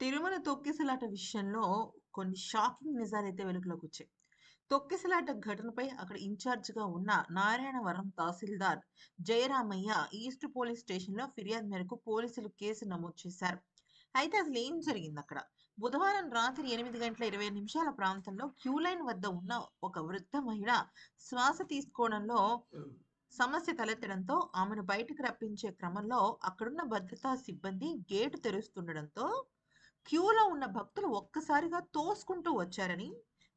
తిరుమల తొక్కిసలాట విషయంలో కొన్ని షాకింగ్ నిజాలైతే వెలుగులోకి వచ్చాయి. తొక్కిసలాట ఘటనపై అక్కడ ఇన్ఛార్జిగా ఉన్న నారాయణవరం తహసీల్దార్ జయరామయ్య ఈస్ట్ పోలీస్ స్టేషన్‌లో ఫిర్యాదు మేరకు పోలీసులు కేసు నమోదు చేశారు. అయితే అసలు ఏం జరిగింది అక్కడ బుధవారం రాత్రి ఎనిమిది గంటల 20 నిమిషాల ప్రాంతంలో క్యూ లైన్ వద్ద ఉన్న ఒక వృద్ధ మహిళ శ్వాస తీసుకోవడంలో సమస్య తలెత్తడంతో ఆమెను బయటకు రప్పించే క్రమంలో అక్కడున్న భద్రతా సిబ్బంది గేటు తెరుస్తుండడంతో క్యూలో ఉన్న భక్తులు ఒక్కసారిగా తోసుకుంటూ వచ్చారని,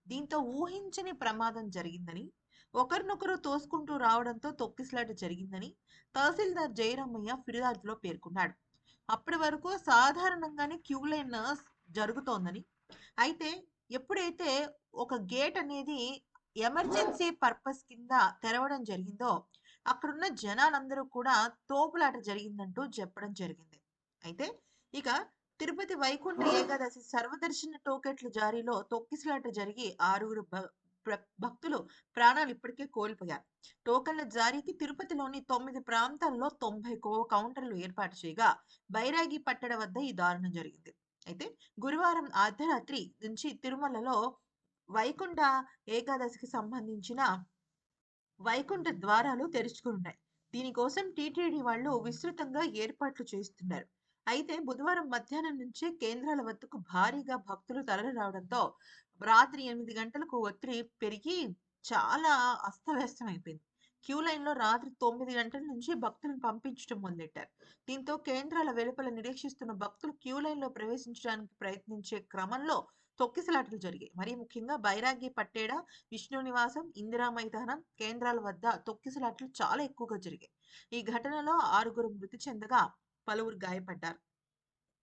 దీంతో ఊహించని ప్రమాదం జరిగిందని, ఒకరినొకరు తోసుకుంటూ రావడంతో తొక్కిసలాట జరిగిందని తహసీల్దార్ జయరామయ్య ఫిర్యాదులో పేర్కొన్నాడు. అప్పటి వరకు సాధారణంగానే క్యూ లైన్ జరుగుతోందని, అయితే ఎప్పుడైతే ఒక గేట్ అనేది ఎమర్జెన్సీ పర్పస్ కింద తెరవడం జరిగిందో, అక్కడున్న జనాలందరూ కూడా తోపులాట జరిగిందంటూ చెప్పడం జరిగింది. అయితే ఇక తిరుపతి వైకుంఠ ఏకాదశి సర్వదర్శన టోకెట్ల జారీలో తొక్కిసలాట జరిగి ఆరుగురు భక్తులు ప్రాణాలు ఇప్పటికే కోల్పోయారు. టోకెన్ల జారీకి తిరుపతిలోని 9 ప్రాంతాల్లో 90 కో కౌంటర్లు ఏర్పాటు చేయగా, బైరాగి పట్టణ వద్ద ఈ దారుణం జరిగింది. అయితే గురువారం అర్ధరాత్రి నుంచి తిరుమలలో వైకుంఠ ఏకాదశికి సంబంధించిన వైకుంఠ ద్వారాలు తెరుచుకునున్నాయి. దీనికోసం టీటీడీ వాళ్ళు విస్తృతంగా ఏర్పాట్లు చేస్తున్నారు. అయితే బుధవారం మధ్యాహ్నం నుంచే కేంద్రాల వద్దకు భారీగా భక్తులు తరలి రావడంతో రాత్రి ఎనిమిది గంటలకు ఒత్తిడి పెరిగి చాలా అస్తవ్యస్తమైపోయింది. క్యూ లైన్‌లో రాత్రి తొమ్మిది గంటల నుంచి భక్తులను పంపించడం మొదలెట్టారు. దీంతో కేంద్రాల వెలుపల నిరీక్షిస్తున్న భక్తులు క్యూ లైన్‌లో ప్రవేశించడానికి ప్రయత్నించే క్రమంలో తొక్కిసలాటలు జరిగాయి. మరీ ముఖ్యంగా బైరాగి పట్టేడ, విష్ణు నివాసం, ఇందిరా మైదానం కేంద్రాల వద్ద తొక్కిసలాటలు చాలా ఎక్కువగా జరిగాయి. ఈ ఘటనలో ఆరుగురు మృతి చెందగా పలువురు గాయపడ్డారు.